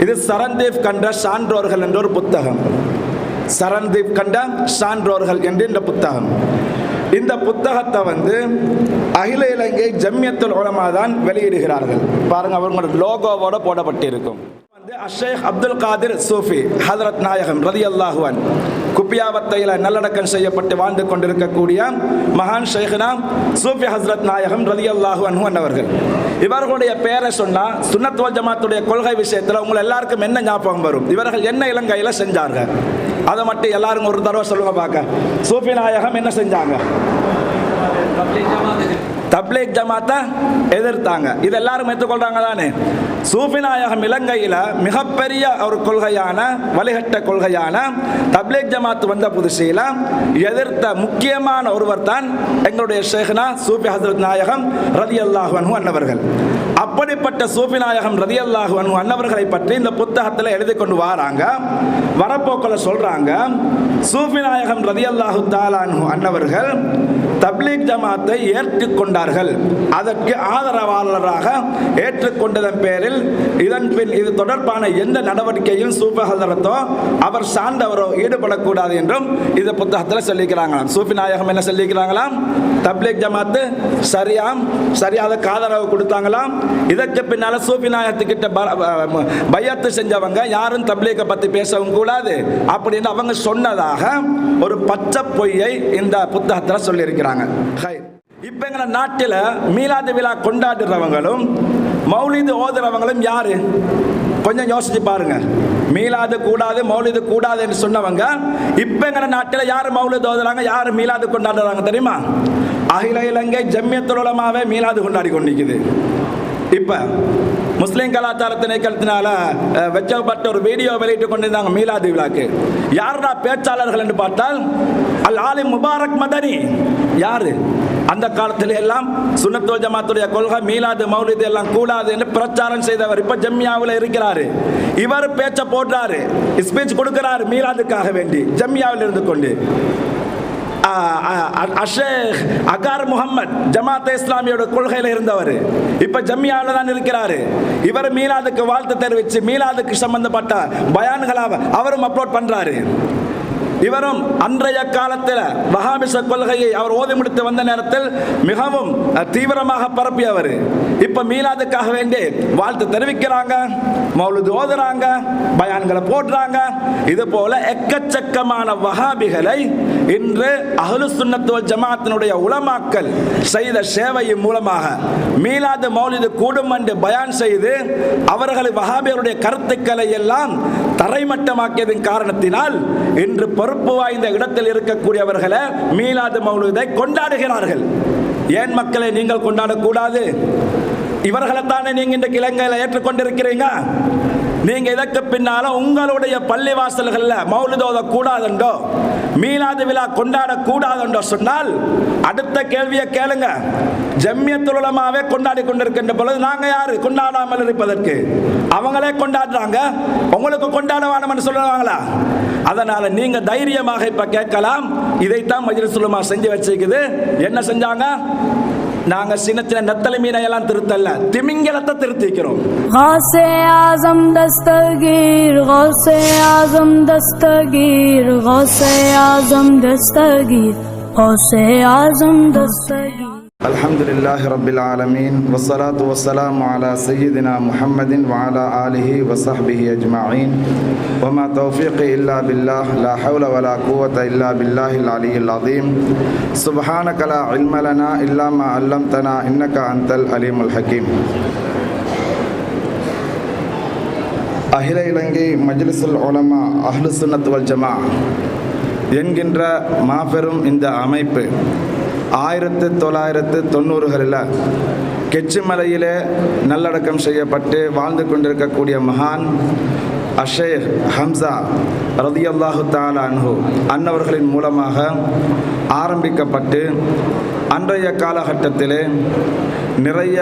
இது சரண்தேவ் கண்ட சான்றோர்கள் என்ற ஒரு புத்தகம். சரண்தீப் கண்ட சான்றோர்கள் என்று இந்த புத்தகம். இந்த புத்தகத்தை வந்து அகில இலங்கை ஜம்யத்துல் உலமா தான் வெளியிடுகிறார்கள். பாருங்க அவங்களோட லோகோவோட போடப்பட்டிருக்கும். வந்து அஷேக் அப்துல் காதிர் சூஃபி ஹதரத் நாயகம் ரதி அல்லாஹுவன் குப்பியாவத்தையில் நல்லடக்கம் செய்யப்பட்டு வாழ்ந்து கொண்டிருக்கக்கூடிய மகான் ஷேഖ்னா சூஃபி ஹஸ்ரத் நாயகம் ரதி அல்லாஹுவன் அவர்கள் இவர்களுடைய பேரை சொன்னால் சுன்னத் ஜமாத்துடைய கொள்கை விஷயத்தில் உங்களை எல்லாருக்கும் என்ன ஞாபகம் வரும்? இவர்கள் என்ன இலங்கையில் செஞ்சார்கள்? அதை மட்டும் எல்லாரும் ஒரு தடவை சொல்லுங்க பார்க்க. சூஃபி நாயகம் என்ன செஞ்சாங்க? தப்லீக் ஜமாத்தை எதிர்த்தாங்க. இது எல்லாரும் ஏற்றுக்கொள்றாங்க தானே சூஃபிநாயகம் இலங்கையில் மிகப்பெரிய ஒரு கொள்கையான வழிகட்ட கொள்கையான தப்லீக் ஜமாத் வந்த புதுசையில் எதிர்த்த முக்கியமான ஒருவர் தான் எங்களுடைய ஷேஹ்னா சூஃபி ஹசரத் நாயகம் ரதி அல்லாஹு அன்னவர்கள். அப்படிப்பட்ட சூஃபி நாயகம் ரதி அல்லாஹு அன்னவர்களை பற்றி இந்த புத்தகத்தில் எழுதி கொண்டு வராங்க. வரப்போக்கில் சொல்கிறாங்க சூஃபி நாயகம் ரதி அல்லாஹு தாலான்ஹு அன்னவர்கள் தப்லீக் ஜமாத்தை ஏற்றுக்கொண்டார்கள். அதற்கு ஆதரவாளராக ஏற்றுக்கொண்டதன் பேரில் இதன் பின் இது தொடர்பான எந்த நடவடிக்கையும் சூஃபி ஹசரத்தோ அவர் சார்ந்தவரோ ஈடுபடக்கூடாது என்றும் இந்த புத்தகத்தில் சொல்லிக்கிறாங்களாம். சூஃபி நாயகம் என்ன சொல்லிக்கிறாங்களாம்? தப்லீக் ஜமாத்து சரியாம் சரியாக ஆதரவு கொடுத்தாங்களாம். இதற்கு பின்னால சூஃபி நாயகத்துக்கிட்ட பையத்து செஞ்சவங்க யாரும் தப்லீக்கை பற்றி பேசவும் கூடாது அப்படின்னு அவங்க சொன்னதாக ஒரு பச்சை பொய்யை இந்த புத்தகத்தில் சொல்லியிருக்கிறாங்க. ஹை. இப்ப எங்க நாட்டில் மீலாது விழா கொண்டாடுறவங்களும் மௌலிது ஓதுறவங்களும் யாரு? கொஞ்சம் யோசிச்சு பாருங்க. மீலாது கூடாது மௌலிது கூடாது என்று சொன்னவங்க இப்ப எங்க நாட்டில் யார் மௌலிது ஓதுறாங்க யார் மீலாது கொண்டாடுறாங்க தெரியுமா? அகில இலங்கை ஜம்மியத்துல் மீளாது மீலாது கொண்டாடி கொண்டிருக்குது. இப்ப முஸ்லீம் கலாச்சார திணைக்களத்தினால வச்சப்பட்ட வெச்சப்பட்ட ஒரு வீடியோ வெளியிட்டு கொண்டிருந்தாங்க மீலாது விழாக்கு. யாரா பேச்சாளர்கள் என்று பார்த்தால் அல் ஆலி முபாரக் மதனி. யாரு? அந்த காலத்தில் எல்லாம் சுனத்தோ ஜமாத்துடைய கொள்கை மீலாது மௌலிது எல்லாம் கூடாது என்று பிரச்சாரம் செய்தவர் இப்ப ஜம்யாவில் இருக்கிறாரு. இவர் பேச்ச போடுறாரு ஸ்பீச் கொடுக்கிறாரு மீலாதுக்காக வேண்டி ஜம்யாவில் இருந்து கொண்டு. அஷேக் அகார் முகமது ஜமாத் இஸ்லாமியோட கொள்கையில் இருந்தவர். இப்ப ஜம்யாவில் தான் இருக்கிறாரு. இவர் மீலாதுக்கு வாழ்த்து தெரிவித்து மீலாதுக்கு சம்பந்தப்பட்ட பயான்களை அவரும் அப்லோட் பண்றாரு. இவரும் அன்றைய காலத்தில் வஹாபிச கொள்கையை அவர் ஓதி முடித்து வந்த நேரத்தில் மிகவும் தீவிரமாக பரப்பியவர். இப்ப மீலாதுக்காக வேண்டி வாழ்த்து தெரிவிக்கிறாங்க மௌலுது ஓதுறாங்க பயான்களை போடுறாங்க. இது போல எக்கச்சக்கமான வஹாபிகளை இன்று அகலு சுண்ணத்துவ ஜமாத்தினுடைய உளமாக்கல் செய்த சேவையின் மூலமாக மீலாது மௌலிது கூடும் என்று பயான் செய்து அவர்கள் வஹாபியருடைய கருத்துக்களை எல்லாம் தரைமட்டமாக்கியதன் காரணத்தினால் இன்று பொறுப்பு வாய்ந்த இடத்தில் இருக்கக்கூடியவர்களை மீலாது மௌலிதை கொண்டாடுகிறார்கள். ஏன் மக்களை நீங்கள் கொண்டாடக்கூடாது? இவர்களைத்தானே நீங்கள் இன்றைக்கு இலங்கையில் ஏற்றுக்கொண்டிருக்கிறீங்க? நீங்க இதற்கு பின்னால உங்களுடைய பள்ளி வாசல்கள்ல மௌலிதோத கூடாதுண்டோ? மீலாது விழா கொண்டாட கூடாதுண்டோ சொன்னால் அடுத்த கேள்வியை கேளுங்க. ஜம்மியத்துல் கொண்டாடி கொண்டிருக்கின்ற பொழுது நாங்க யாரு? கொண்டாடாமல் இருப்பதற்கு. அவங்களே கொண்டாடுறாங்க. உங்களுக்கு கொண்டாட வேணும்னு சொல்லுவாங்களா? அதனால நீங்க தைரியமாக இப்ப கேட்கலாம். இதைத்தான் மஜ்லிஸ் செஞ்சு வச்சிருக்குது. என்ன செஞ்சாங்க? நாங்க சின்ன சின்ன நெத்தலை மீனை எல்லாம் திருத்தல்ல திமிங்கலத்தை திருத்திக்கிறோம் غوث اعظم دستگیر غوث اعظم دستگیر غوث اعظم دستگیر غوث اعظم دستگیر الحمد لله رب العالمين والصلاة والسلام على سيدنا محمد وعلى آله وصحبه أجمعين وما توفيقي إلا بالله لا حول ولا قوة إلا بالله العلي العظيم سبحانك لا علم لنا إلا ما علمتنا إنك أنت العليم الحكيم அகில இலங்கை மஜ்லிசுல் உலமா அஹ்லு சுன்னத் வல் ஜமா என்கின்ற மாபெரும் இந்த அமைப்பு ஆயிரத்து தொள்ளாயிரத்து தொண்ணூறுகளில் கெச்சிமலையிலே நல்லடக்கம் செய்யப்பட்டு வாழ்ந்து கொண்டிருக்கக்கூடிய மகான் அஷேக் ஹம்சா ரதியல்லாஹு அல்லாஹு அன்ஹு அன்னவர்களின் மூலமாக ஆரம்பிக்கப்பட்டு அன்றைய காலகட்டத்திலே நிறைய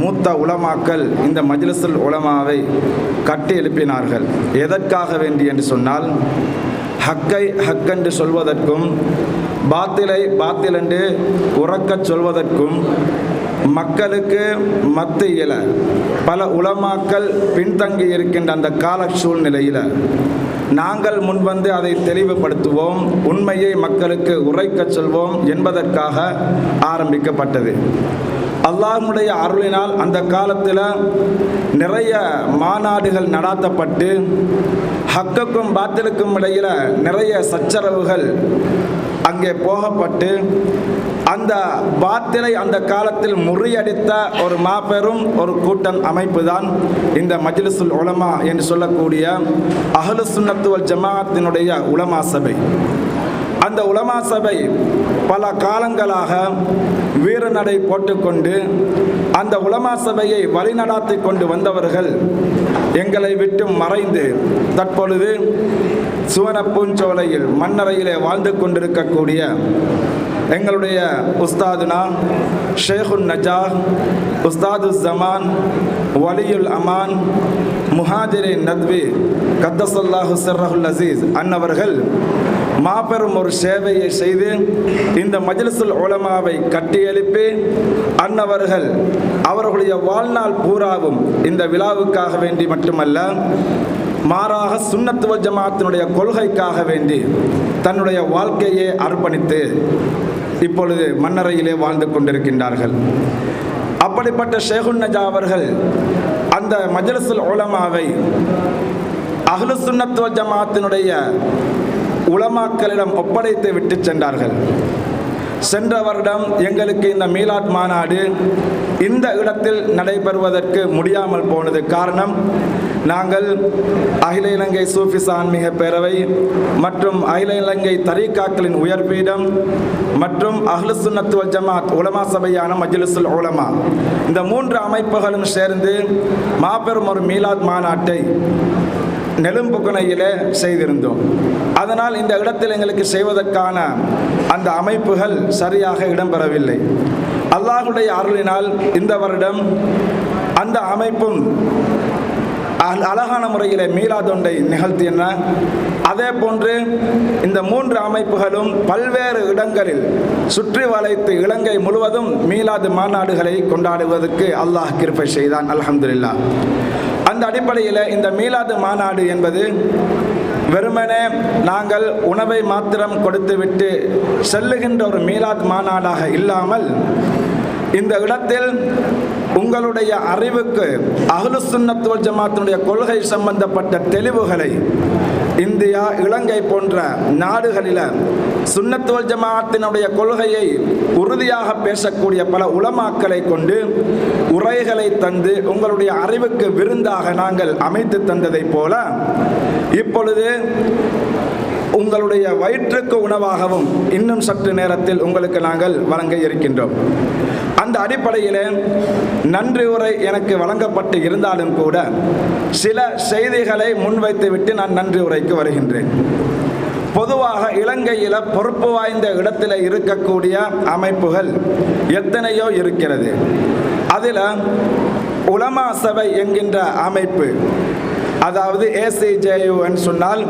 மூத்த உலமாக்கள் இந்த மஜ்லிசுல் உலமாவை கட்டி எழுப்பினார்கள். எதற்காக வேண்டி என்று சொன்னால் ஹக்கை ஹக்கென்று சொல்வதற்கும் பாத்திலை பாத்தில் என்று உறக்கச் சொல்வதற்கும் மக்களுக்கு மத்தியில் பல உலமாக்கள் பின்தங்கி இருக்கின்ற அந்த கால சூழ்நிலையில் நாங்கள் முன்வந்து அதை தெளிவுபடுத்துவோம் உண்மையை மக்களுக்கு உரைக்கச் சொல்வோம் என்பதற்காக ஆரம்பிக்கப்பட்டது. அல்லாஹனுடைய அருளினால் அந்த காலத்தில் நிறைய மாநாடுகள் நடாத்தப்பட்டு ஹக்குக்கும் பாத்திலுக்கும் இடையில் நிறைய சச்சரவுகள் அங்கே போகப்பட்டு அந்த பாத்திலை அந்த காலத்தில் முறியடித்த ஒரு மாபெரும் ஒரு கூட்டம் அமைப்பு தான் இந்த மஜ்லிசுல் உலமா என்று சொல்லக்கூடிய அஹ்லு சுன்னத்துவல் ஜமாத்தினுடைய உலமா சபை. அந்த உலமா சபை பல காலங்களாக வீரநடை போட்டுக்கொண்டு அந்த உலமா சபையை வழிநடாத்தி கொண்டு வந்தவர்கள் எங்களை விட்டு மறைந்து தற்பொழுது சுவனப்பூஞ்சோலையில் மண்ணறையிலே வாழ்ந்து கொண்டிருக்கக்கூடிய எங்களுடைய உஸ்தாதுனா ஷேகுன் நஜா உஸ்தாது ஜமான் வலியுல் அமான் முஹாதிரே நத்வி கத்தசல்லாஹு சர்ரஹுல் அசீஸ் அன்னவர்கள் மாபெரும் ஒரு சேவையை செய்து இந்த மஜ்லிசுல் உலமாவை கட்டியெழுப்பி அன்னவர்கள் அவர்களுடைய வாழ்நாள் பூராவும் இந்த விழாவுக்காக வேண்டி மட்டுமல்ல மாறாக சுண்ணத்துவ ஜமாத்தினுடைய கொள்கைக்காக வேண்டி தன்னுடைய வாழ்க்கையை அர்ப்பணித்து இப்பொழுது மன்னரையிலே வாழ்ந்து கொண்டிருக்கின்றார்கள். அப்படிப்பட்ட ஷேகுன் நஜா அவர்கள் அந்த மஜலசுல் உலமாவை அஹ்லு சுன்னத்துவ ஜமாத்தினுடைய உலமாக்களிடம் ஒப்படைத்து விட்டு சென்றார்கள். சென்ற வருடம் எங்களுக்கு இந்த மீலாத் மாநாடு இந்த இடத்தில் நடைபெறுவதற்கு முடியாமல் போனது காரணம் நாங்கள் அகில இலங்கை சூஃபிஸ் ஆன்மீக பேரவை மற்றும் அகில இலங்கை தரீகாக்களின் உயர்பீடம் மற்றும் அஹ்லு சுன்னத்துவ ஜமாத் உலமா சபையான மஜ்லிசுல் உலமா. இந்த மூன்று அமைப்புகளும் சேர்ந்து மாபெரும் ஒரு மீலாத் மாநாட்டை நெலும்புக்குனையிலே செய்திருந்தோம். அதனால் இந்த இடத்தில் எங்களுக்கு செய்வதற்கான அந்த அமைப்புகள் சரியாக இடம்பெறவில்லை. அல்லாஹுடைய அருளினால் இந்த வருடம் அந்த அமைப்பும் அழகான முறையில் மீளாதொண்டை நிகழ்த்தின. அதே போன்று இந்த மூன்று அமைப்புகளும் பல்வேறு இடங்களில் சுற்றி வளைத்து இலங்கை முழுவதும் மீலாது மாநாடுகளை கொண்டாடுவதற்கு அல்லாஹ் கிருப்பை செய்தான். அல்ஹம்துலில்லாஹ். அந்த அடிப்படையில் இந்த மீளாது மாநாடு என்பது வெறுமனே நாங்கள் உணவை மாத்திரம் கொடுத்துவிட்டு செல்லுகின்ற ஒரு மீலாத் மாநாடாக இல்லாமல் இந்த இடத்தில் உங்களுடைய அறிவுக்கு அகலு சுன்னத்துவல் ஜமாத்தினுடைய கொள்கை சம்பந்தப்பட்ட தெளிவுகளை இந்தியா இலங்கை போன்ற நாடுகளில் சுன்னத்துவல் ஜமாத்தினுடைய கொள்கையை உறுதியாக பேசக்கூடிய பல உலமாக்களை கொண்டு உரைகளை தந்து உங்களுடைய அறிவுக்கு விருந்தாக நாங்கள் அமைத்து தந்ததைப் போல இப்பொழுது உங்களுடைய வயிற்றுக்கு உணவாகவும் இன்னும் சற்று நேரத்தில் உங்களுக்கு நாங்கள் வழங்க இருக்கின்றோம். அந்த அடிப்படையில் நன்றி உரை எனக்கு வழங்கப்பட்டு இருந்தாலும் கூட சில செய்திகளை முன்வைத்துவிட்டு நான் நன்றி உரைக்கு வருகின்றேன். பொதுவாக இலங்கையில் பொறுப்பு வாய்ந்த இடத்தில் இருக்கக்கூடிய அமைப்புகள் எத்தனையோ இருக்கிறது. அதில் உலமா சபை என்கின்ற அமைப்பு அதாவது ஏசிஜேயுன்னு சொன்னால்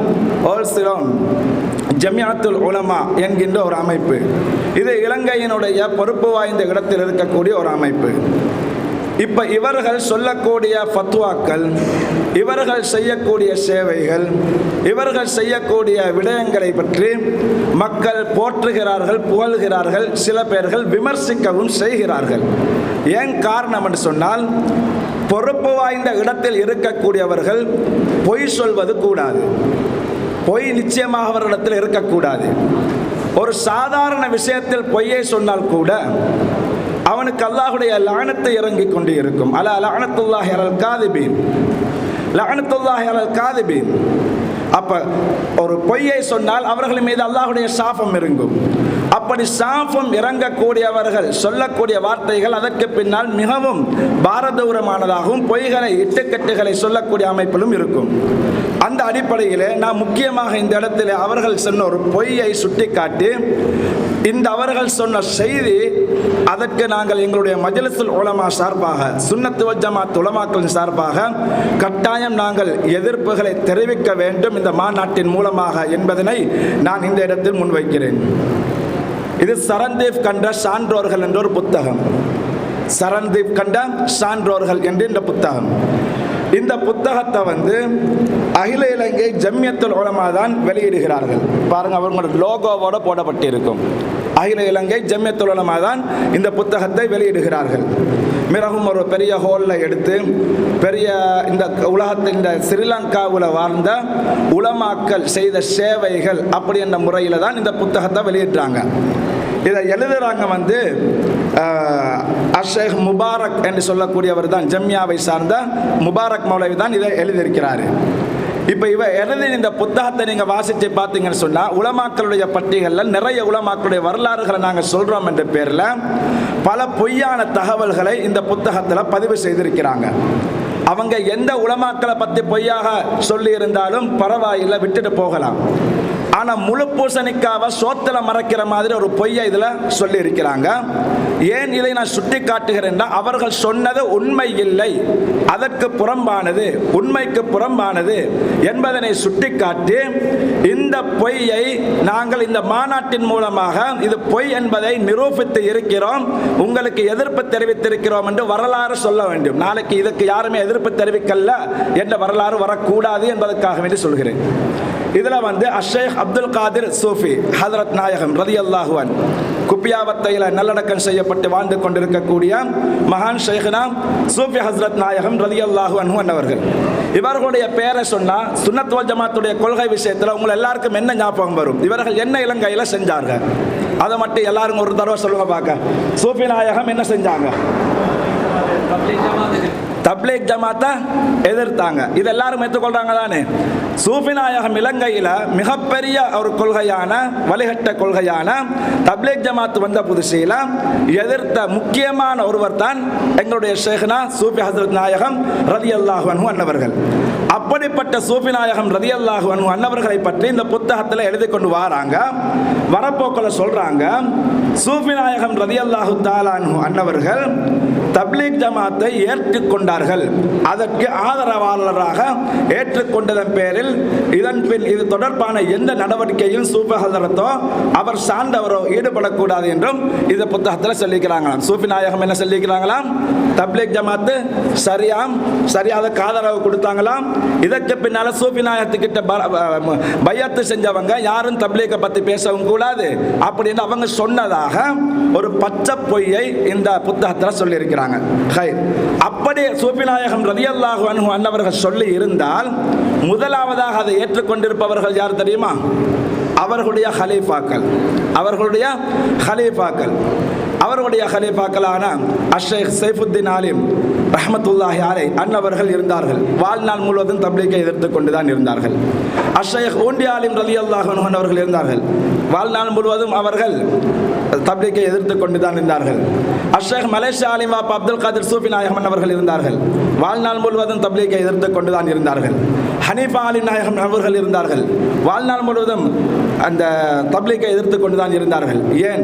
ஓல்சிலோன் ஜமியாத்துல் உலமா என்கின்ற ஒரு அமைப்பு. இது இலங்கையினுடைய பொறுப்பு வாய்ந்த இடத்தில் இருக்கக்கூடிய ஒரு அமைப்பு. இப்போ இவர்கள் சொல்லக்கூடிய ஃபத்வாக்கள் இவர்கள் செய்யக்கூடிய சேவைகள் இவர்கள் செய்யக்கூடிய விடயங்களை பற்றி மக்கள் போற்றுகிறார்கள் புகழ்கிறார்கள் சில பேர்கள் விமர்சிக்கவும் செய்கிறார்கள். ஏன் காரணம் என்று சொன்னால் பொறுப்பு வாய்ந்த இடத்தில் இருக்கக்கூடியவர்கள் பொய் சொல்வது கூடாது. பொய் நிச்சயமாக அவரிடத்தில் இருக்கக்கூடாது. ஒரு சாதாரண விஷயத்தில் பொய்யை சொன்னால் கூட அவனுக்கு அல்லாஹுடைய லானத்தை இறங்கிக் கொண்டு இருக்கும் அல லானத்துல்லாஹ் அலல் காதிபீன். லானத்துல்லாஹ் அலல் காதிபீன். அப்ப ஒரு பொய்யை சொன்னால் அவர்கள் மீது அல்லாஹுடைய சாபம் இருங்கும் அப்படி சாபம் இறங்கக்கூடியவர்கள் சொல்லக்கூடிய வார்த்தைகள் அதற்கு பின்னால் மிகவும் பாரதூரமானதாகவும் பொய்களை இட்டுக்கட்டுகளை சொல்லக்கூடிய அமைப்பிலும் இருக்கும். அந்த அடிப்படையில் நான் முக்கியமாக இந்த இடத்துல அவர்கள் சொன்ன ஒரு பொய்யை சுட்டிக்காட்டி இந்த அவர்கள் சொன்ன செய்தி அதற்கு நாங்கள் எங்களுடைய மஜலிசுல் உலமா சார்பாக சுன்னத்து ஜமாத் உலமாக்களின் சார்பாக கட்டாயம் நாங்கள் எதிர்ப்புகளை தெரிவிக்க வேண்டும் இந்த மாநாட்டின் மூலமாக என்பதனை நான் இந்த இடத்தில் முன்வைக்கிறேன். இது சரண்தேவ் கண்ட சான்றோர்கள் என்ற ஒரு புத்தகம். சரண்தீப் கண்ட சான்றோர்கள் என்று இந்த புத்தகம். இந்த புத்தகத்தை வந்து அகில இலங்கை ஜம்யத்துல் உலமா தான் வெளியிடுகிறார்கள். பாருங்க அவங்களோட லோகோவோட போடப்பட்டிருக்கும். அகில இலங்கை ஜம்மியத்துல் உலமா தான் இந்த புத்தகத்தை வெளியிடுகிறார்கள். மிகவும் ஒரு பெரிய ஹோலில் எடுத்து பெரிய இந்த உலகத்தின் இந்த ஸ்ரீலங்காவில் வாழ்ந்த உலமாக்கள் செய்த சேவைகள் அப்படி என்ற முறையில் தான் இந்த புத்தகத்தை வெளியிடுறாங்க. இதை எழுதுறாங்க வந்து அஷேக் முபாரக் என்று சொல்லக்கூடியவர் தான் ஜம்யாவை சார்ந்த முபாரக் மௌலவி தான் இதை எழுதியிருக்கிறாரு. இப்போ இவ எழுதி இந்த புத்தகத்தை நீங்கள் வாசித்து பார்த்தீங்கன்னு சொன்னால் உலமாக்களுடைய பட்டிகளில் நிறைய உலமாக்களுடைய வரலாறுகளை நாங்கள் சொல்கிறோம் என்ற பேரில் பல பொய்யான தகவல்களை இந்த புத்தகத்தில் பதிவு செய்திருக்கிறாங்க. அவங்க எந்த உலமாக்களை பற்றி பொய்யாக சொல்லி இருந்தாலும் பரவாயில்லை விட்டுட்டு போகலாம். ஆனால் முழு பூசணிக்காவை சோத்துல மறைக்கிற மாதிரி ஒரு பொய்யை இதில் சொல்லி இருக்கிறாங்க ஏன் இதை நான் சுட்டி காட்டுகிறேன் அவர்கள் சொன்னது உண்மை இல்லை அதற்கு புறம்பானது உண்மைக்கு புறம்பானது என்பதனை சுட்டிக்காட்டி இந்த பொய்யை நாங்கள் இந்த மாநாட்டின் மூலமாக இது பொய் என்பதை நிரூபித்து இருக்கிறோம் உங்களுக்கு எதிர்ப்பு தெரிவித்திருக்கிறோம் என்று வரலாறு சொல்ல வேண்டும். நாளைக்கு இதுக்கு யாருமே எதிர்ப்பு தெரிவிக்கல என்ற வரலாறு வரக்கூடாது என்பதற்காக வேண்டி சொல்கிறேன். இதில் வந்து அஷேக் அப்துல் காதிர் சூஃபி ஹதரத் நாயகம் ரதி அல்லாஹுவன் உப்பியாவத்தையில் நல்லடக்கம் செய்யப்பட்டு வாழ்ந்து கொண்டிருக்கக்கூடிய மகான் ஷேഖ்னா சூஃபி ஹஸ்ரத் நாயகம் ரதி அல்லாஹுவன் அவர்கள் இவர்களுடைய பேரை சொன்னால் சுன்னத்துவ ஜமாத்துடைய கொள்கை விஷயத்தில் உங்களை எல்லாருக்கும் என்ன ஞாபகம் வரும்? இவர்கள் என்ன இலங்கையில் செஞ்சார்கள்? அதை மட்டும் எல்லாரும் ஒரு தடவை சொல்லுங்க பார்க்க. சூஃபி நாயகம் என்ன செஞ்சாங்க? தப்லீக் ஜமாத்தை எதிர்த்தாங்க. இது எல்லாரும் ஏற்றுக்கொள்றாங்க தானே? சூஃபிநாயகம் இலங்கையில் மிகப்பெரிய ஒரு கொள்கையான வழிகட்ட கொள்கையான தப்லீக் ஜமாத் வந்த புதுசில் எதிர்த்த முக்கியமான ஒருவர் தான் எங்களுடைய ஷேഖ்னா சூஃபி ஹசரத் நாயகம் ரதி அல்லாஹ் அன்னவர்கள். அப்படிப்பட்ட சூபிநாயகம் ரதி அல்லாஹு அன்னவர்களை பற்றி இந்த புத்தகத்தில் எழுதி கொண்டு வராங்க. வரப்போக்கில் சொல்றாங்க சூஃபிநாயகம் ரதி அல்லாஹு தாலான்ஹு அன்னவர்கள் தப்லீக் ஜமாத்தை ஏற்றுக்கொண்டார்கள் அதற்கு ஆதரவாளராக ஏற்றுக்கொண்டதன் பேரில் இதன் பின் இது தொடர்பான எந்த நடவடிக்கையும் சூஃபி அவர் சார்ந்தவரோ ஈடுபடக்கூடாது என்றும் இந்த புத்தகத்தில் சொல்லிக்கிறாங்களாம். சூஃபி நாயகம் என்ன சொல்லிக்கிறாங்களாம்? தப்லீக் ஜமாத்து சரியாம் சரியாக ஆதரவு கொடுத்தாங்களாம். இதற்கு பின்னால சூஃபி நாயகத்துக்கிட்ட பையத்து செஞ்சவங்க யாரும் தப்லீக்கை பற்றி பேசவும் கூடாது அப்படின்னு அவங்க சொன்னதாக ஒரு பச்சை பொய்யை இந்த புத்தகத்தில் சொல்லியிருக்கிறாங்க. ஹை அப்படி சூஃபிநாயகம் ரதியல்லாஹு அன்ஹு அன்னவர்கள் சொல்லி இருந்தால் முதலாவதாக அதை ஏற்றுக்கொண்டிருப்பவர்கள் யார் தெரியுமா? அவர்களுடைய ஹலீஃபாக்கள். அவர்களுடைய ஹலீஃபாக்கள். அவருடைய ஹலீஃபாக்களான அஷேக் சைஃபுத்தீன் ஆலிம் ரஹமத்துல்லாஹி அலை அன்னவர்கள் இருந்தார்கள். வாழ்நாள் முழுவதும் தப்லீக்கை எதிர்த்து கொண்டு தான் இருந்தார்கள். அஷேக் ஊண்டி ஆலிம் ரலி அல்லாஹன் அவர்கள் இருந்தார்கள். வாழ்நாள் முழுவதும் அவர்கள் தப்லீக்கை எதிர்த்து கொண்டு தான் இருந்தார்கள். அஷேக் மலேசியா ஆலிம் வாப் அப்துல் காதிர் சூஃபி நாயகம் அவர்கள் இருந்தார்கள். வாழ்நாள் முழுவதும் தப்லீக்கை எதிர்த்து கொண்டு தான் இருந்தார்கள். ஹனீஃபாலி நாயகம் அவர்கள் இருந்தார்கள். வாழ்நாள் முழுவதும் அந்த தப்லீக்கை எதிர்த்து கொண்டு தான் இருந்தார்கள். ஏன்?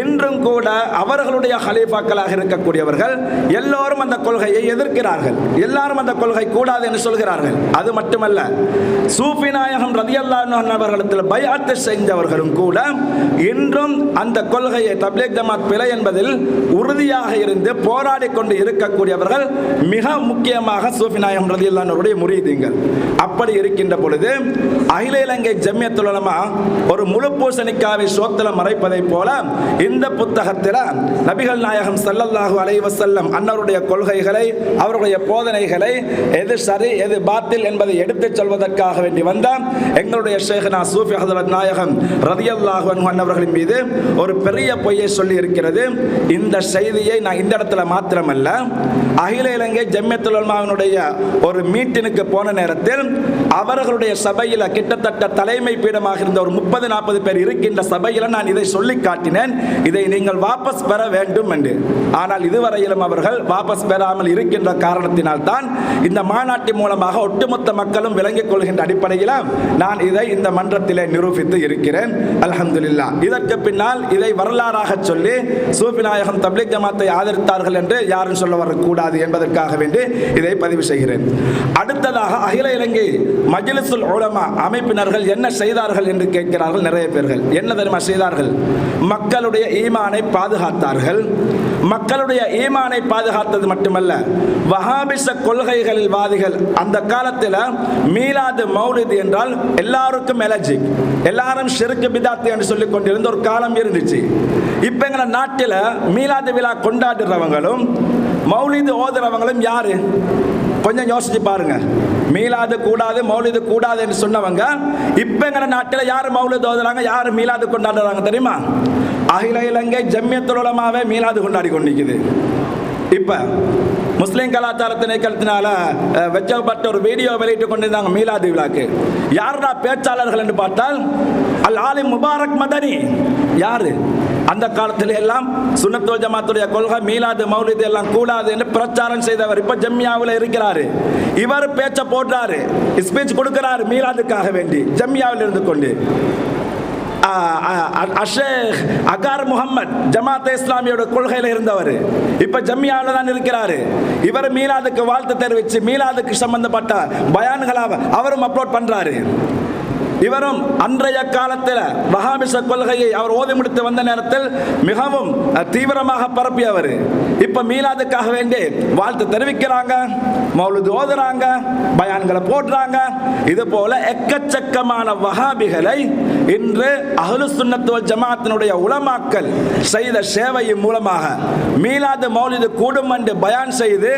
இன்றும் கூட அவர்களுடைய ஹலீஃபாக்களாக இருக்கக்கூடியவர்கள் எல்லோரும் அந்த கொள்கையை எதிர்க்கிறார்கள். எல்லாரும் அந்த கொள்கை கூடாது என்று சொல்கிறார்கள். அது மட்டுமல்ல சூஃபி நாயகம் ரதியல்லாஹு அவர்களிடத்தில் பயாத்து செஞ்சவர்களும் கூட இன்றும் அந்த கொள்கையை தப்லீக் ஜமாத் பிழை என்பதில் உறுதியாக இருந்து போராடி கொண்டு இருக்கக்கூடியவர்கள் மிக முக்கியமாக சூஃபி நாயகம் ரதியல்லாஹுடைய முறியீதுங்கள் அப்படி இருக்கின்ற பொழுது அகில இலங்கை ஜம்மியத்துல் ஒரு முழு பூசணிக்காவை சோத்துல மறைப்பதைப் போல இந்த புத்தகத்தில் நபிகள் நாயகம் சல்லல்லாஹு அலைவசல்லம் அன்னருடைய கொள்கைகளை அவருடைய போதனைகளை எது சரி எது பாத்தில் என்பதை எடுத்துச் சொல்வதற்காக வேண்டி வந்த எங்களுடைய ஷேகனா சூஃபி ஹசரத் நாயகம் ரதியல்லாஹு அன்னவர்களின் மீது ஒரு பெரிய பொய்யை சொல்லி இருக்கிறது. இந்த செய்தியை நான் இந்த இடத்துல மாத்திரமல்ல. அகில இலங்கை ஜம்மியத்துல் ஒரு மீட்டினுக்கு போன நேரத்தில் அவர்களுடைய சபையில் கிட்டத்தட்ட தலைமை பீடமாக இருந்த ஒரு முப்பது நாற்பது பேர் இருக்கின்ற சபையில் நான் இதை சொல்லி காட்டினேன். இதை நீங்கள் வாபஸ் பெற வேண்டும் என்று. ஆனால் இதுவரையிலும் அவர்கள் வாபஸ் பெறாமல் இருக்கின்ற காரணத்தினால் தான் இந்த மாநாட்டின் மூலமாக ஒட்டுமொத்த மக்களும் விளங்கிக் கொள்கின்ற அடிப்படையில் நான் இதை இந்த மன்றத்திலே நிரூபித்து இருக்கிறேன். அல்ஹம்துலில்லா. இதற்கு பின்னால் இதை வரலாறாக சொல்லி சூஃபி நாயகம் தப்லீக் ஜமாத்தை ஆதரித்தார்கள் என்று யாரும் சொல்ல வரக்கூடாது என்பதற்காக வேண்டி இதை பதிவு செய்கிறேன். அடுத்ததாக அகில இலங்கை மஜிலிசுல் உலமா அமைப்பினர்கள் என்ன செய்தார்கள் என்று கேட்கிறார்கள் நிறைய பேர்கள். என்ன தெரியுமா செய்தார்கள்? மக்களுடைய ஈமானை பாதுகாத்தார்கள். மக்களுடைய ஈமானை பாதுகாத்தது மட்டுமல்ல வஹாபிச கொள்கைகளில் வாதிகள் அந்த காலத்தில் மீலாது மௌலிது என்றால் எல்லாருக்கும் எலர்ஜிக் எல்லாரும் செருக்கு பிதாத்து என்று சொல்லிக் கொண்டிருந்த ஒரு காலம் இருந்துச்சு. இப்போ எங்கள் நாட்டில் மீலாது விழா கொண்டாடுறவங்களும் மௌலிது ஓதுறவங்களும் யாரு? கொஞ்சம் யோசிச்சு பாருங்க. மீளாது கூடாது மௌலிது கூடாது என்று சொன்னவங்க இப்ப நாட்டில் யார் மௌலிது ஓதுறாங்க யார் மீலாது கொண்டாடுறாங்க தெரியுமா? அகில இலங்கை ஜம்மியத்துல் உலமாவே கொண்டாடி கொண்டிருக்குது. இப்போ முஸ்லீம் கலாச்சார திணைக்களத்தினால வெச்சப்பட்ட ஒரு வீடியோ வெளியிட்டு கொண்டிருந்தாங்க மீலாது விழாக்கு. யாரா பேச்சாளர்கள் என்று பார்த்தால் அல் ஆலி முபாரக் மதனி. யாரு? அந்த காலத்தில் எல்லாம் சுனத்தோ ஜமாத்துடைய கொள்கை மீலாது மௌலிது எல்லாம் கூடாது என்று பிரச்சாரம் செய்தவர். இப்ப ஜம்யாவில் இருக்கிறாரு. இவர் பேச்ச போடுறாரு. ஸ்பீச் கொடுக்கிறாரு மீலாதுக்காக வேண்டி. ஜம்யாவில் இருந்து கொண்டு. அஷேக் அகார் முகமது ஜமாத் இஸ்லாமியோட கொள்கையில் இருந்தவர். இப்ப ஜம்யாவில் தான் இருக்கிறாரு. இவர் மீலாதுக்கு வாழ்த்து தெரிவித்து மீலாதுக்கு சம்பந்தப்பட்ட பயான்களை அவரும் அப்லோட் பண்றாரு. இவரும் அன்றைய காலத்தில் வஹாபிச கொள்கையை அவர் ஓதி முடித்து வந்த நேரத்தில் மிகவும் தீவிரமாக பரப்பியவர். இப்ப மீலாதுக்காக வேண்டி வாழ்த்து தெரிவிக்கிறாங்க மௌலுது ஓதுறாங்க பயான்களை போடுறாங்க. இது போல எக்கச்சக்கமான வஹாபிகளை இன்று அகலு சுன்னத்துவ ஜமாத்தினுடைய உலமாக்கல் செய்த சேவையின் மூலமாக மீலாது மௌலிது கூடும் என்று பயான் செய்து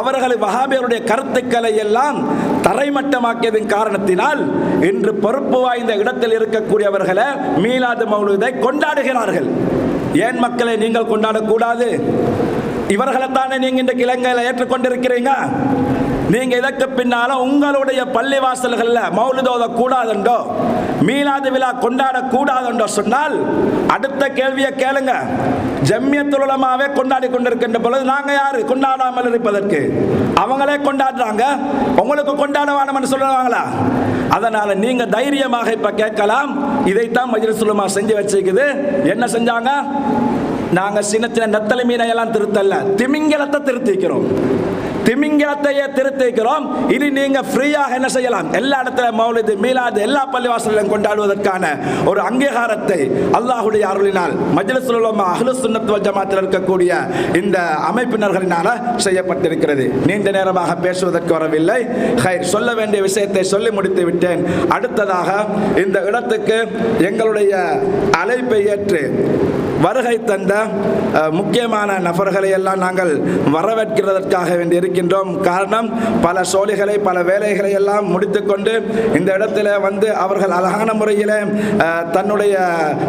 அவர்களை வஹாபியருடைய கருத்துக்களை எல்லாம் தரைமட்டமாக்கியதன் காரணத்தினால் இன்று பொறுப்பு வாய்ந்த இடத்தில் இருக்கக்கூடியவர்களை மீலாது மௌலிதை கொண்டாடுகிறார்கள். ஏன் மக்களை நீங்கள் கொண்டாடக்கூடாது? இவர்களைத்தானே நீங்க இந்த இலங்கையில் ஏற்றுக்கொண்டிருக்கிறீங்க? நீங்க இதற்கு பின்னால உங்களுடைய பள்ளி வாசல்கள்ல மௌலிதோத கூடாதுண்டோ மீலாது விழா கொண்டாட கூடாதுண்டோ சொன்னால் அடுத்த கேள்வியை கேளுங்க. ஜம்மியத்துல் கொண்டாடி கொண்டிருக்கின்ற பொழுது நாங்க யாரு? கொண்டாடாமல் இருப்பதற்கு. அவங்களே கொண்டாடுறாங்க. உங்களுக்கு கொண்டாட வேணும்னு சொல்லுவாங்களா? அதனால நீங்க தைரியமாக இப்ப கேட்கலாம். இதைத்தான் மஜ்லிஸ் செஞ்சு வச்சிருக்குது. என்ன செஞ்சாங்க? நாங்க சின்ன சின்ன நெத்தலை மீனை எல்லாம் திருத்தல்ல. திமிங்கலத்தை திருத்திக்கிறோம். திமிங்கலத்தையே திருத்திக்கிறோம். இனி நீங்க ஃப்ரீயாக என்ன செய்யலாம்? எல்லா இடத்துல மௌலிது மீலாது எல்லா பள்ளிவாசல்களையும் கொண்டாடுவதற்கான ஒரு அங்கீகாரத்தை அல்லாஹுடைய அருளினால் மஜ்லிஸ் உலமா அஹ்லு சுன்னத் ஜமாத்தில் இருக்கக்கூடிய இந்த அமைப்பினர்களினால செய்யப்பட்டிருக்கிறது. நீண்ட நேரமாக பேசுவதற்கு வரவில்லை. ஹைர் சொல்ல வேண்டிய விஷயத்தை சொல்லி முடித்து விட்டேன். அடுத்ததாக இந்த இடத்துக்கு எங்களுடைய அழைப்பை ஏற்று வருகை தந்த முக்கியமான நபர்களை எல்லாம் நாங்கள் வரவேற்கிறதற்காக வேண்டி இருக்கின்றோம். காரணம் பல சோழிகளை பல வேலைகளை எல்லாம் முடித்துக்கொண்டு இந்த இடத்துல வந்து அவர்கள் அழகான முறையில் தன்னுடைய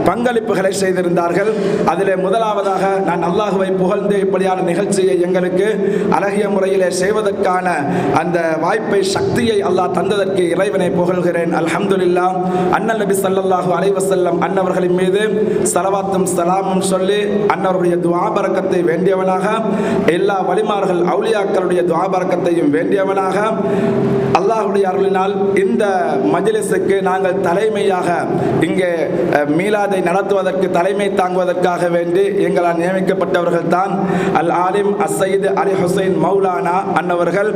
பங்களிப்புகளை செய்திருந்தார்கள். அதில் முதலாவதாக நான் அல்லாஹுவை புகழ்ந்து இப்படியான நிகழ்ச்சியை எங்களுக்கு அழகிய முறையிலே செய்வதற்கான அந்த வாய்ப்பை சக்தியை அல்லாஹ் தந்ததற்கு இறைவனை புகழ்கிறேன். அல்ஹம்துல்லா அண்ணல் நபி சல்லாஹூ அலைவசல்லம் அன்னவர்களின் மீது சலவாத்தும் சலாமும் சொல்லி அன்னவருடைய துவாபரக்கத்தை வேண்டியவனாக எல்லா வலிமார்கள் அவுளியாக்களுடைய துவாபரக்கத்தையும் வேண்டியவனாக அல்லாஹுடைய அருளினால் இந்த மஜ்லிஸுக்கு நாங்கள் தலைமையாக இங்கே மீலாதை நடத்துவதற்கு தலைமை தாங்குவதற்காக வேண்டி எங்களால் நியமிக்கப்பட்டவர்கள் தான் அல் ஆலிம் அசைது அலி ஹுசைன் மௌலானா அன்னவர்கள்.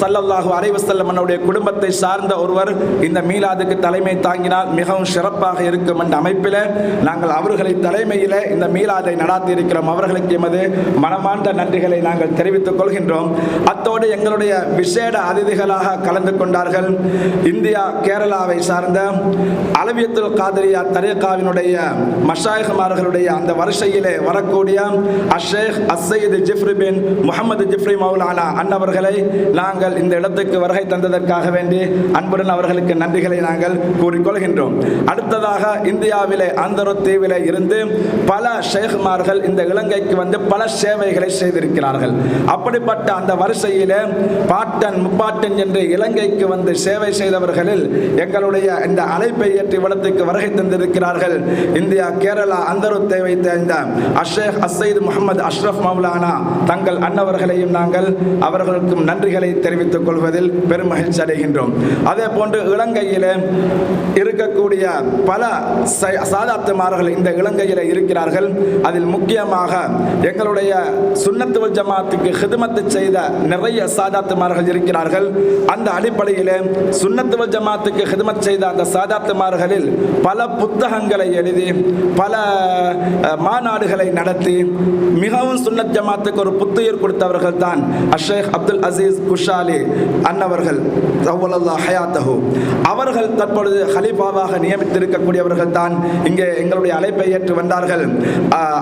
சல்லல்லாஹு அலைஹி வஸல்லம் குடும்பத்தை சார்ந்த ஒருவர் இந்த மீலாதுக்கு தலைமை தாங்கினால் மிகவும் சிறப்பாக இருக்கும் என்ற அமைப்பில் நாங்கள் அவர்களை தலைமையில் இந்த மீலாதை நடாத்தி இருக்கிறோம் அவர்களுக்கு எமது மனமார்ந்த நன்றிகளை நாங்கள் தெரிவித்துக் கொள்கின்றோம். அத்தோடு எங்களுடைய விசேட அதிதிகளாக கலந்து கொண்டார்கள். இந்தியா கேரளாவை சார்ந்த அலவியத்துல் காதிரியா தரீகாவினுடைய மஷாயகுமார்களுடைய அந்த வரிசையிலே வரக்கூடிய அஷேக் அசையது ஜிப்ரி பின் முகமது ஜிப்ரி மௌலானா அன்னவர்களை நாங்கள் இந்த இடத்துக்கு வருகை தந்ததற்காக வேண்டி அன்புடன் அவர்களுக்கு நன்றிகளை நாங்கள் கூறிக்கொள்கின்றோம். அடுத்ததாக இந்தியாவிலே அந்தரு தீவிலே இருந்து பல ஷேகுமார்கள் இந்த இலங்கைக்கு வந்து பல சேவைகளை செய்திருக்கிறார்கள். அப்படிப்பட்ட அந்த வரிசையில் பாட்டன் முப்பாட்டன் என்று இலங்கைக்கு வந்து சேவை செய்தவர்களில் எங்களுடைய இந்த அழைப்பை ஏற்றி வளத்துக்கு வருகை தந்திருக்கிறார்கள். இந்தியா கேரளா அந்தரு தேவை தேர்ந்த அஷேக் அசைது முகமது அஷ்ரஃப் மௌலானா தங்கள் அன்னவர்களையும் நாங்கள் அவர்களுக்கும் நன்றிகளை தெரிவித்துக் கொள்வதில் பெரும் மகிழ்ச்சி அடைகின்றோம். அதே போன்று இலங்கையில் இருக்கக்கூடிய பல சாதாத்துமார்கள் இந்த இலங்கையில் இருக்கிறார்கள் அதில் முக்கியமாக எங்களுடைய சுன்னத்துவல் ஜமாத்துக்கு ஹிதமத்து செய்த நிறைய சாதாத்துமார்கள் இருக்கிறார்கள். அந்த அடிப்படையில் உலகத்திலே ஜமாத்துக்கு ஹிதமத் செய்த அந்த சாதாத்துமார்களில் பல புத்தகங்களை எழுதி பல மாநாடுகளை நடத்தி மிகவும் சுன்னத் ஜமாத்துக்கு ஒரு புத்துயிர் கொடுத்தவர்கள் தான் அஷேக் அப்துல் அசீஸ் குஷாலி அன்னவர்கள் ஹயாத்தஹு. அவர்கள் தற்பொழுது ஹலீஃபாவாக நியமித்திருக்கக்கூடியவர்கள் தான் இங்கே எங்களுடைய அழைப்பை ஏற்று வந்தார்கள்.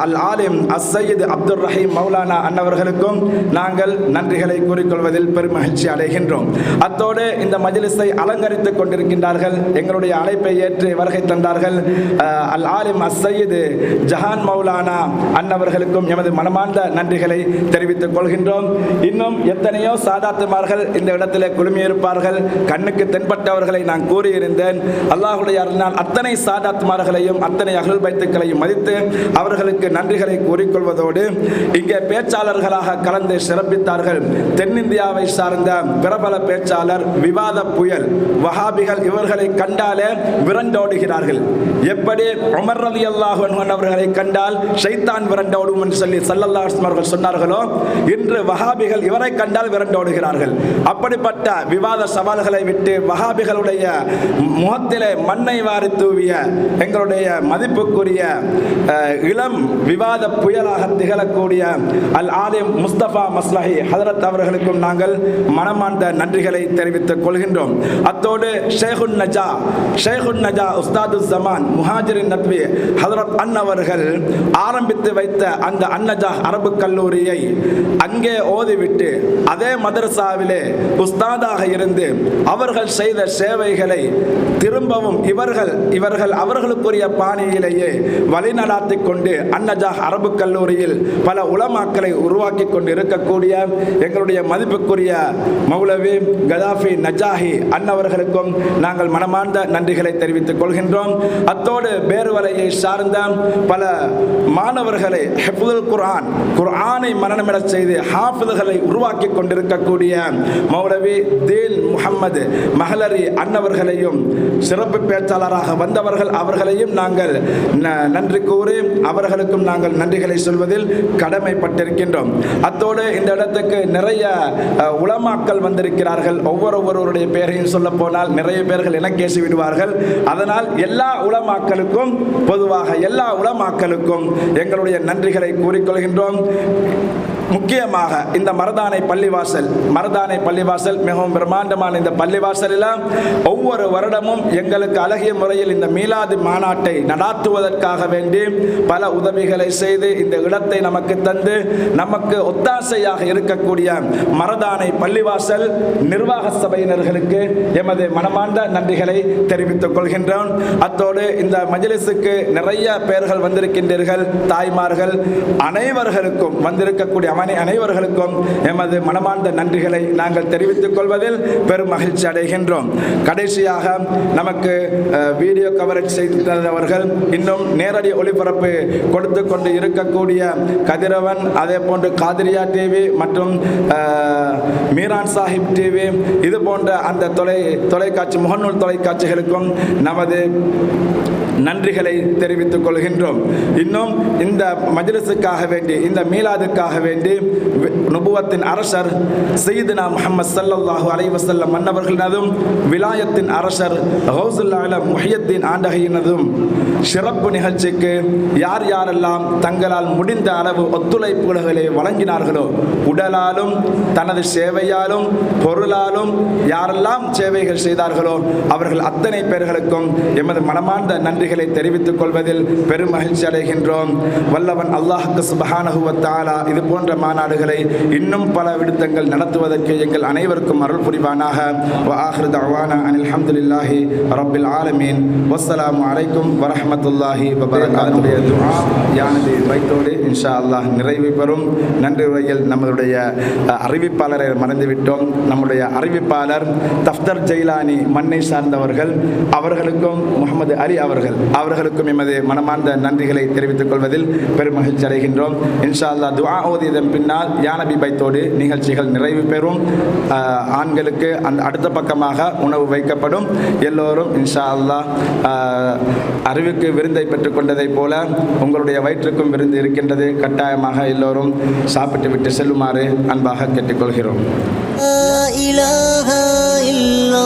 அல் ஆலிம் அசையது அப்துல் ரஹீம் மௌலானா அன்னவர்களுக்கும் நாங்கள் நன்றிகளை கூறிக்கொள்வதில் பெருமகிழ்ச்சி அடைகின்றோம். அத்தோடு இந்த மஜ்லிஸை அலங்கரித்துக் கொண்டிருக்கின்றார்கள். எங்களுடைய அழைப்பை ஏற்று வருகை தந்தார்கள் அல் ஆலிம் அசையது ஜஹான் மௌலானா அன்னவர்களுக்கும் எமது மனமார்ந்த நன்றிகளை தெரிவித்துக் கொள்கின்றோம். இன்னும் எத்தனையோ சாதாத்துமார்கள் இந்த இடத்திலே குழுமியிருப்பார்கள். கண்ணுக்கு தென்பட்டவர்களை நான் கூறியிருந்தேன். அல்லாஹுடைய அருளால் அத்தனை சாதாத்துமார்களையும் அத்தனை அகல் பைத்துக்களையும் மதித்து அவர்களுக்கு நன்றிகளை கூறிக்கொள்வதோடு இங்கே பேச்சாளர்களாக கலந்து சிறப்பித்தார்கள். தென்னிந்தியாவை சார்ந்த பிரபல பேச்சாளர் விவாத புயல் வஹாபிகள் இவர்களை கண்டாலே விரண்டோடுகிறார்கள். எப்படி உமர் அல்லாஹன் அவர்களை கண்டால் ஷைத்தான் விரண்டோடும் என்று சொல்லி சல்லல்லா அவர்கள் சொன்னார்களோ? இன்று வஹாபிகள் இவரை கண்டால் விரண்டோடுகிறார்கள். அப்படிப்பட்ட விவாத சவால்களை விட்டு வஹாபிகளுடைய முகத்திலே மண்ணை வாரி தூவிய எங்களுடைய மதிப்புக்குரிய அஹ், இளம் விவாத புயலாக திகழக்கூடிய அல் ஆலிம் முஸ்தபா மஸ்லஹி ஹதரத் அவர்களுக்கும் நாங்கள் மனமார்ந்த நன்றிகளை தெரிவித்துக் கொள்கின்றோம். அத்தோடு ஷேகுன் நஜா ஷேகுன் நஜா உஸ்தாது ஜமான் முஹாஜிரின் நத்வி ஹதரத் அன் அவர்கள் ஆரம்பித்து வைத்த அந்த அன்னஜா அரபு கல்லூரியை அங்கே ஓதிவிட்டு அதே மதரசாவிலே உஸ்தாதாக இருந்து அவர்கள் செய்த சேவைகளை திரும்பவும் இவர்கள் இவர்கள் அவர்களுக்குரிய பாணியிலேயே வழிநடாத்த கொண்டு அன்னஜா அரபு கல்லூரியில் பல உலமாக்களை உருவாக்கி கொண்டு இருக்கக்கூடிய எங்களுடைய மதிப்புக்குரிய மௌலவி கதாஃபி நஜாஹி அன்னவர்களுக்கும் நாங்கள் மனமார்ந்த நன்றிகளை தெரிவித்துக் கொள்கின்றோம். அத்தோடு பேருவலையை சார்ந்த பல மாணவர்களை ஹிஃபுல் குர்ஆன் குர்ஆனை மரணமிடச் செய்து ஹாஃபிதுகளை உருவாக்கி கொண்டிருக்கக்கூடிய மௌலவி தீன் முகமது மகளரி அன்னவர்களையும் சிறப்பு பேச்சாளராக வந்தவர்கள் அவர்களையும் நாங்கள் நன்றி கூறி அவர்களுக்கும் நாங்கள் நன்றிகளை சொல்வதில் கடமைப்பட்டிருக்கின்றோம். அத்தோடு இந்த இடத்துக்கு நிறைய உளமாக்கள் வந்திருக்கிறார்கள். ஒவ்வொருவருடைய பெயரையும் சொல்ல போனால் நிறைய பேர்கள் இனக்கேசி விடுவார்கள். அதனால் எல்லா உளமாக்களுக்கும் பொதுவாக எல்லா உளமாக்களுக்கும் எங்களுடைய நன்றிகளை கூறிக்கொள்கின்றோம். முக்கியமாக இந்த மருதானை பள்ளிவாசல் மருதானை பள்ளிவாசல் மிகவும் பிரம்மாண்டமான இந்த பள்ளிவாசலில் ஒவ்வொரு வருடமும் எங்களுக்கு அழகிய முறையில் இந்த மீலாது மாநாட்டை நடாத்துவதற்காக வேண்டி பல உதவிகளை செய்து இந்த இடத்தை நமக்கு தந்து நமக்கு ஒத்தாசையாக இருக்கக்கூடிய மரதானை பள்ளிவாசல் நிர்வாக சபையினர்களுக்கு எமது மனமார்ந்த நன்றிகளை தெரிவித்துக் கொள்கின்றோம். அத்தோடு இந்த மஜிலிசுக்கு நிறைய பேர்கள் வந்திருக்கின்றீர்கள். தாய்மார்கள் அனைவர்களுக்கும் வந்திருக்கக்கூடிய அமனி அனைவர்களுக்கும் எமது மனமார்ந்த நன்றிகளை நாங்கள் தெரிவித்துக் கொள்வதில் பெரும் மகிழ்ச்சி அடைகின்றோம். கடைசியாக நமக்கு வீடியோ கவரேஜ் செய்தவர்கள் இன்னும் நேரடி ஒளிபரப்பு கொடுத்து கொண்டு இருக்கக்கூடிய கதிரவன் அதே போன்று காதிரியா டிவி மற்றும் மீரான் சாஹிப் டிவி இது போன்ற அந்த தொலை தொலைக்காட்சி முகநூல் தொலைக்காட்சிகளுக்கும் நமது நன்றிகளை தெரிவித்துக் கொள்கின்றோம். இன்னும் இந்த மஜ்லிஸுக்காக வேண்டி இந்த மீலாதுக்காக வேண்டி நுபுவத்தின் அரசர் சையதுனா முஹம்மது ஸல்லல்லாஹு அலைஹி மன்னவர்களினதும் விலாயத்தின் அரசர் ஹவுசுல் முஹியத்தின் ஆண்டகையினதும் சிறப்பு நிகழ்ச்சிக்கு யார் யாரெல்லாம் தங்களால் முடிந்த அளவு ஒத்துழைப்புகளை வழங்கினார்களோ உடலாலும் தனது சேவையாலும் பொருளாலும் யாரெல்லாம் சேவைகள் செய்தார்களோ அவர்கள் அத்தனை பேர்களுக்கும் எமது மனமார்ந்த நன்றிகளை தெரிவித்துக் கொள்வதில் பெரும் மகிழ்ச்சி அடைகின்றோம். வல்லவன் அல்லாஹுக்கு சுபஹானகுவத்தாலா இது போன்ற மாநாடுகளை இன்னும் பல விடுத்தங்கள் நடத்துவதற்கு எங்கள் அனைவருக்கும் அருள் புரிவானாக. ஆஹிரு அனில் அஹமதுல்லாஹி ரபில் ஆலமீன். வசலாம் அலைக்கும் வரமத்துல்லாஹி வ பரகாத்துஹு யானது வைத்தோடு இன்ஷா அல்லாஹ் நிறைவு பெறும். நன்றி உரையில் நம்மளுடைய அறிவிப்பாளரை மறந்துவிட்டோம். நம்முடைய அறிவிப்பாளர் தஃப்தர் ஜெயிலானி மண்ணை சார்ந்தவர்கள். அவர்களுக்கும் முகமது அலி அவர்கள் அவர்களுக்கும் எமது மனமார்ந்த நன்றிகளை தெரிவித்துக் கொள்வதில் பெருமகிழ்ச்சி அடைகின்றோம். இன்ஷா அல்லாஹ் துஆ ஓதியதன் பின்னால் யானபி பைத்தோடு நிகழ்ச்சிகள் நிறைவு பெறும் அஹ், ஆண்களுக்கு அந்த அடுத்த பக்கமாக உணவு வைக்கப்படும் எல்லோரும் இன்ஷா அல்லாஹ் அஹ், அறிவுக்கு விருந்தை பெற்றுக்கொண்டதைப் போல உங்களுடைய வயிற்றுக்கும் விருந்து இருக்கின்றது கட்டாயமாக எல்லோரும் சாப்பிட்டு விட்டு செல்லுமாறு அன்பாக கேட்டுக்கொள்கிறோம் لا إله إلا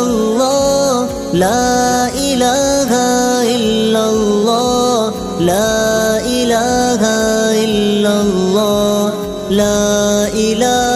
إلا الله لا إله إلا الله لا إله